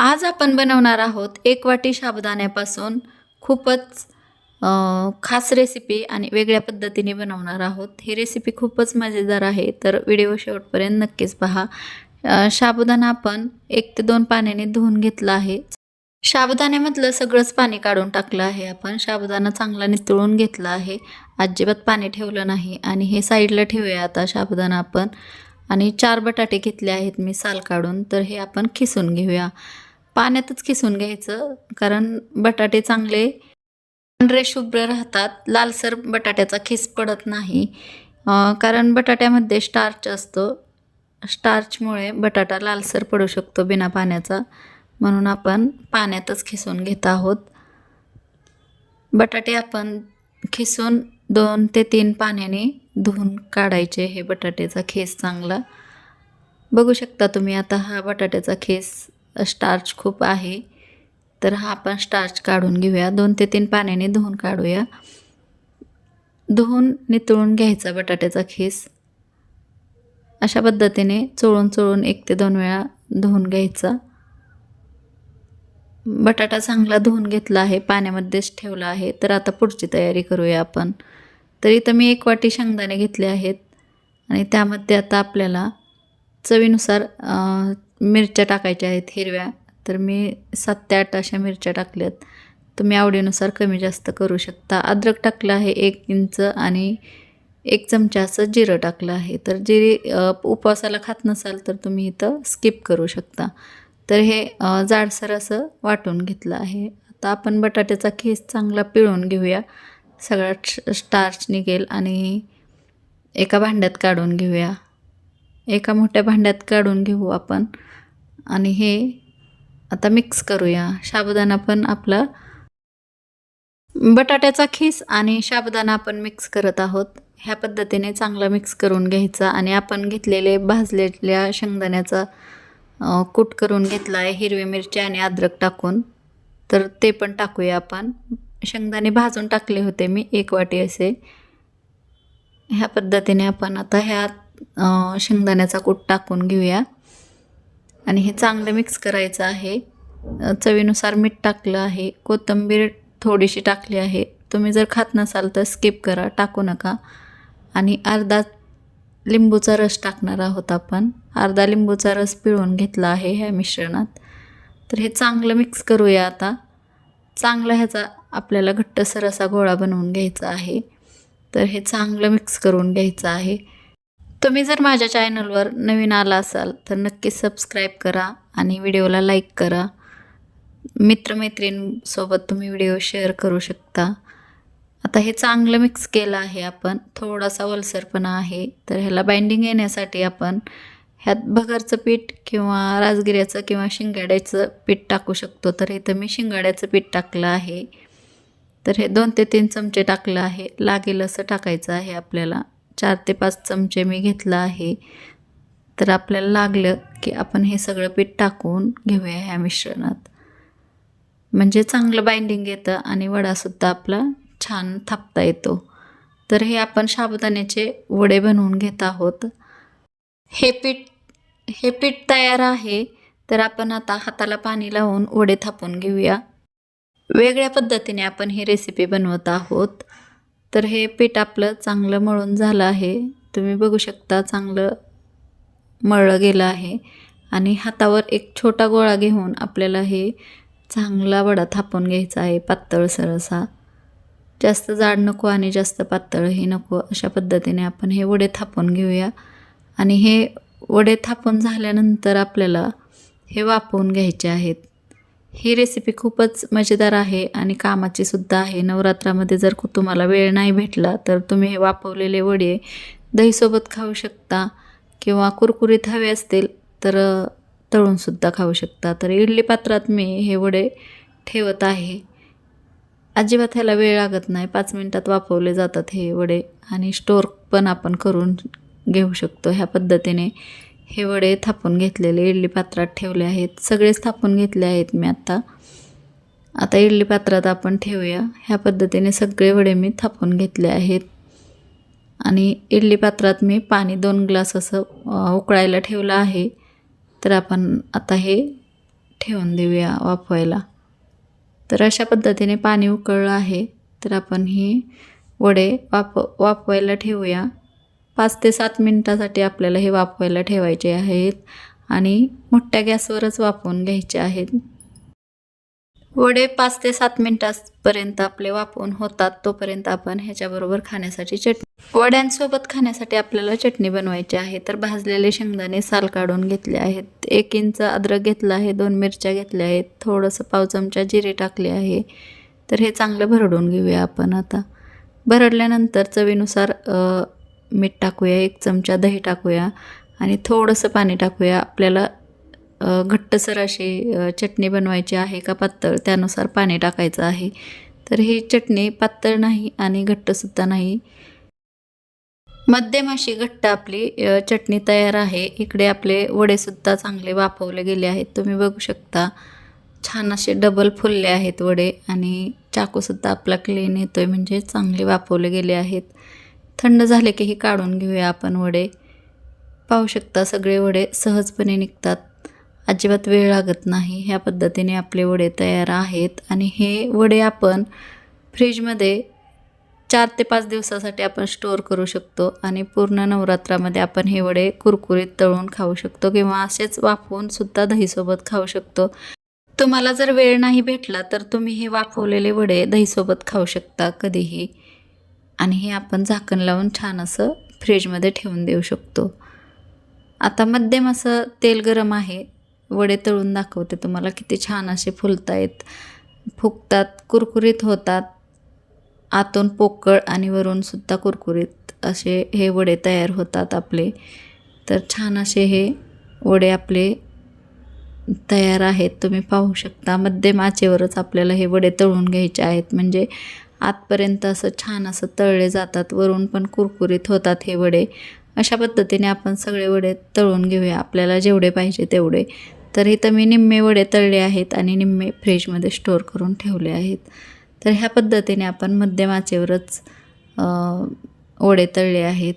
आज आपण बनवणार आहोत एक वाटी साबुदाण्यापासून खूपच खास रेसिपी आणि वेगळ्या पद्धतीने बनवणार आहोत. ही रेसिपी खूपच मजेदार आहे तर व्हिडिओ शेवटपर्यंत नक्कीच पहा. शाबुदाणा साबुदाणा आपण एक ते दोन पाण्याने धुवून घेतला आहे. साबुदाण्यामधलं सगळंच पाणी काढून टाकलं आहे आपण. साबुदाणा चांगला नितळून घेतला आहे. अजिबात पाणी ठेवलं नाही आणि हे साईडला ठेवूया आता साबुदाणा आपण. आणि चार बटाटे घेतले आहेत मी साल काढून तर हे आपण खिसून घेऊया. पाण्यातच खिसून घ्यायचं कारण बटाटे चांगले पांढरे शुभ्र राहतात. लालसर बटाट्याचा खिस पडत नाही. कारण बटाट्यामध्ये स्टार्च असतो. स्टार्चमुळे बटाटा लालसर पडू शकतो बिना पाण्याचा. म्हणून आपण पाण्यातच खिसून घेत आहोत. बटाटे आपण खिसून दोन ते तीन पाण्याने धुवून काढायचे. हे बटाट्याचा खेस चांगला. बघू शकता तुम्ही आता हा बटाट्याचा खेस स्टार्च खूप आहे. तर हा आपण स्टार्च काढून घेऊया. दोन ते तीन पाण्याने धुवून काढूया. धुवून नितळून घ्यायचा बटाट्याचा खीस. अशा पद्धतीने चोळून चोळून एक ते दोन वेळा धुवून घ्यायचा. बटाटा चांगला धुवून घेतला आहे. पाण्यामध्येच ठेवला आहे. तर आता पुढची तयारी करूया आपण. तर इथं मी एक वाटी शेंगदाणे घेतले आहेत. आणि त्यामध्ये आता आपल्याला चवीनुसार मिरच्या टाकायच्या आहेत हिरव्या तर मी सात ते आठ अशा मिरच्या टाकल्यात. तुम्ही आवडीनुसार कमी जास्त करू शकता. अद्रक टाकलं आहे एक इंच आणि एक चमचा असं जिरं टाकलं आहे. तर जिरे उपवासाला खात नसाल तर तुम्ही इथं स्किप करू शकता. तर हे जाडसर असं वाटून घेतलं आहे. आता आपण बटाट्याचा खीस चांगला पिळून घेऊया. सगळा श- स्टार्च निघेल आणि एका भांड्यात काढून घेऊया. एका मोठ्या भांड्यात काढून घेऊ आपण. आणि हे आता मिक्स करूया. साबुदाणा पण आपला बटाट्याचा खीस आणि साबुदाणा आपण मिक्स करत आहोत. ह्या पद्धतीने चांगला मिक्स करून घ्यायचा. आणि आपण घेतलेले भाजलेल्या शेंगदाण्याचा कूट करून घेतला आहे हिरवी मिरची आणि अद्रक टाकून. तर ते पण टाकूया आपण. शेंगदाणे भाजून टाकले होते मी एक वाटी असे. ह्या पद्धतीने आपण आता ह्या शेंगदाण्याचा कूट टाकून घेऊया. आणि हे चांगलं मिक्स करायचं आहे. चवीनुसार मीठ टाकलं आहे. कोथिंबीर थोडीशी टाकली आहे. तुम्ही जर खात नसाल तर स्किप करा टाकू नका. आणि अर्धा लिंबूचा रस टाकणार आहोत आपण. अर्धा लिंबूचा रस पिळून घेतला आहे ह्या मिश्रणात. तर हे चांगलं मिक्स करूया आता. चांगला ह्याचा आपल्याला घट्टसर असा गोळा बनवून घ्यायचा आहे. तर हे चांगलं मिक्स करून घ्यायचं आहे. तुम्ही जर माझ्या चॅनलवर नवीन आला असाल तर नक्की सबस्क्राईब करा आणि व्हिडिओला लाईक करा. मित्रमैत्रिणींसोबत तुम्ही व्हिडिओ शेअर करू शकता. आता हे चांगलं मिक्स केलं आहे आपण. थोडासा वलसरपणा आहे. तर ह्याला बाइंडिंग येण्यासाठी आपण ह्यात भगरचं पीठ किंवा राजगिऱ्याचं किंवा शिंगाड्याचं पीठ टाकू शकतो. तर इथं मी शिंगाड्याचं पीठ टाकलं आहे. तर हे दोन ते तीन चमचे टाकलं आहे. लागेल असं टाकायचं आहे आपल्याला. चार ते पाच चमचे मी घेतला आहे. तर आपल्याला लागलं की आपण हे सगळं पीठ टाकून घेऊया ह्या मिश्रणात. म्हणजे चांगलं बाइंडिंग येतं आणि वडासुद्धा आपला छान थापता येतो. तर हे आपण साबुदाण्याचे वडे बनवून घेत आहोत. हे पीठ हे पीठ तयार आहे. तर आपण आता हाताला पाणी लावून वडे थापून घेऊया. वेगळ्या पद्धतीने आपण ही रेसिपी बनवत आहोत. तर हे पीठ आपलं चांगलं मळून झालं आहे. तुम्ही बघू शकता चांगलं मळलं गेलं आहे. आणि हातावर एक छोटा गोळा घेऊन आपल्याला हे चांगला वडा थापून घ्यायचा आहे पातळसर असा जास्त जाड नको आणि जास्त पातळही नको अशा पद्धतीने आपण हे वडे थापून घेऊया. आणि हे वडे थापून झाल्यानंतर आपल्याला हे वापरून घ्यायचे आहेत. ही रेसिपी खूपच मजेदार आहे आणि कामाची सुद्धा आहे. नवरात्रामध्ये जर तुम्हाला वेळ नाही भेटला तर तुम्ही हे वापरलेले वडे दहीसोबत खाऊ शकता किंवा कुरकुरीत हवे असतील तर तळूनसुद्धा खाऊ शकता. तर इडली पात्रात मी हे वडे ठेवत आहे. अजिबात ह्याला वेळ लागत नाही. पाच मिनटात वापरले जातात हे वडे आणि स्टोर पण आपण करून घेऊ शकतो ह्या पद्धतीने. हे वडे थापून घेतलेले इडली पात्रात ठेवले आहेत. सगळेच थापून घेतले आहेत मी आत्ता आता इडली पात्रात आपण ठेवूया. ह्या पद्धतीने सगळे वडे मी थापून घेतले आहेत. आणि इडली पात्रात मी पाणी दोन ग्लास असं उकळायला ठेवलं आहे. तर आपण आता हे ठेवून देऊया वाफवायला. तर अशा पद्धतीने पाणी उकळलं आहे. तर आपण ही वडे वाफ वाफवायला ठेवूया. पाच ते सात मिनटासाठी आपल्याला हे वाफवायला ठेवायचे आहेत आणि मोठ्या गॅसवरच वाफवून घ्यायचे आहेत. वडे पाच ते सात मिनटापर्यंत आपले वाफवून होतात तोपर्यंत आपण ह्याच्याबरोबर खाण्यासाठी चटणी वड्यांसोबत खाण्यासाठी आपल्याला चटणी बनवायची आहे. तर भाजलेले शेंगदाणे साल काढून घेतले आहेत. एक इंच अद्रक घेतला आहे दोन मिरच्या घेतल्या आहेत थोडंसं पाव चमचा जिरे टाकले आहे. तर हे चांगलं भरडून घेऊया आपण आता. भरडल्यानंतर चवीनुसार मीठ टाकूया एक चमचा दही टाकूया आणि थोडंसं पाणी टाकूया. आपल्याला घट्टसर अशी चटणी बनवायची आहे का पातळ त्यानुसार पाणी टाकायचं आहे. तर ही चटणी पातळ नाही आणि घट्टसुद्धा नाही. मध्यम अशी घट्ट आपली चटणी तयार आहे. इकडे आपले वडेसुद्धा चांगले वाफवले गेले आहेत. तुम्ही बघू शकता छान असे डबल फुलले आहेत वडे आणि चाकूसुद्धा आपला क्लीन येतोय. म्हणजे चांगले वाफवले गेले आहेत. थंड झाले की हे काढून घेऊया आपण वडे. पाहू शकता सगळे वडे सहजपणे निघतात. अजिबात वेळ लागत नाही. ह्या पद्धतीने आपले वडे तयार आहेत. आणि हे वडे आपण फ्रीजमध्ये चार ते पाच दिवसासाठी आपण स्टोअर करू शकतो. आणि पूर्ण नवरात्रामध्ये आपण हे वडे कुरकुरीत तळून खाऊ शकतो किंवा असेच वाफवून सुद्धा दहीसोबत खाऊ शकतो. तुम्हाला जर वेळ नाही भेटला तर तुम्ही हे वाफवलेले वडे दहीसोबत खाऊ शकता कधीही. आणि हे आपण झाकण लावून छान असं फ्रीजमध्ये ठेवून देऊ शकतो. आता मध्यम असं तेल गरम आहे. वडे तळून दाखवते तुम्हाला किती छान असे फुलतायत. फुगतात कुरकुरीत होतात. आतून पोकळ आणि वरूनसुद्धा कुरकुरीत असे हे वडे तयार होतात आपले. तर छान असे हे वडे आपले तयार आहेत. तुम्ही पाहू शकता मध्यम आचेवरच आपल्याला हे वडे तळून घ्यायचे आहेत. म्हणजे आतपर्यंत असं छान असं तळले जातात वरून पण कुरकुरीत होतात हे वडे. अशा पद्धतीने आपण सगळे वडे तळून घेऊया. आपल्याला जेवढे पाहिजे तेवढे. तर इथं मी निम्मे वडे तळले आहेत आणि निम्मे फ्रीजमध्ये स्टोअर करून ठेवले आहेत. तर ह्या पद्धतीने आपण मध्यम आचेवरच वडे तळले आहेत.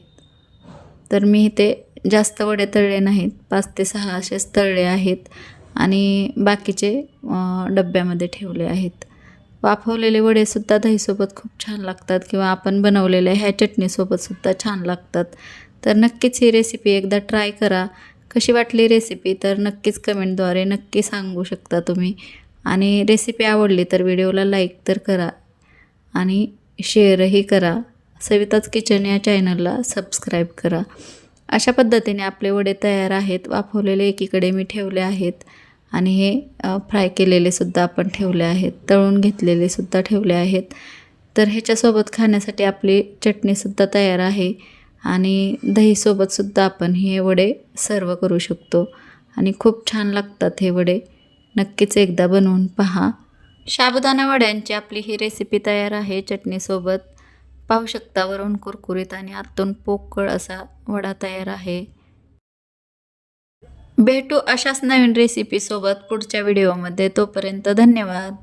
तर मी इथे जास्त वडे तळले नाहीत. पाच ते सहा असेच तळले आहेत आणि बाकीचे डब्यामध्ये ठेवले आहेत. वाफवलेले वडेसुद्धा दहीसोबत खूप छान लागतात किंवा आपण बनवलेल्या ह्या चटणीसोबतसुद्धा छान लागतात. तर नक्कीच ही रेसिपी एकदा ट्राय करा. कशी वाटली रेसिपी तर नक्कीच कमेंटद्वारे नक्की सांगू शकता तुम्ही. आणि रेसिपी आवडली तर व्हिडिओला लाईक तर करा. आणि शेअरही करा. सविताच किचन या चॅनलला सबस्क्राईब करा. अशा पद्धतीने आपले वडे तयार आहेत. वाफवलेले एकीकडे मी ठेवले आहेत. आणि हे फ्राय केलेले सुद्धा आपण ठेवले आहेत तळून घेतलेले सुद्धा ठेवले आहेत. तर ह्याच्यासोबत खाण्यासाठी आपली चटणीसुद्धा तयार आहे आणि दहीसोबतसुद्धा आपण हे वडे सर्व करू शकतो. आणि खूप छान लागतात हे वडे. नक्कीच एकदा बनवून पहा. साबुदाणा वड्यांची आपली ही रेसिपी तयार आहे चटणीसोबत. पाहू शकता वरून कुरकुरीत आणि आतून पोकळ असा वडा तयार आहे. भेटू अशाच नवीन रेसिपीसोबत पुढच्या व्हिडिओमध्ये तोपर्यंत धन्यवाद.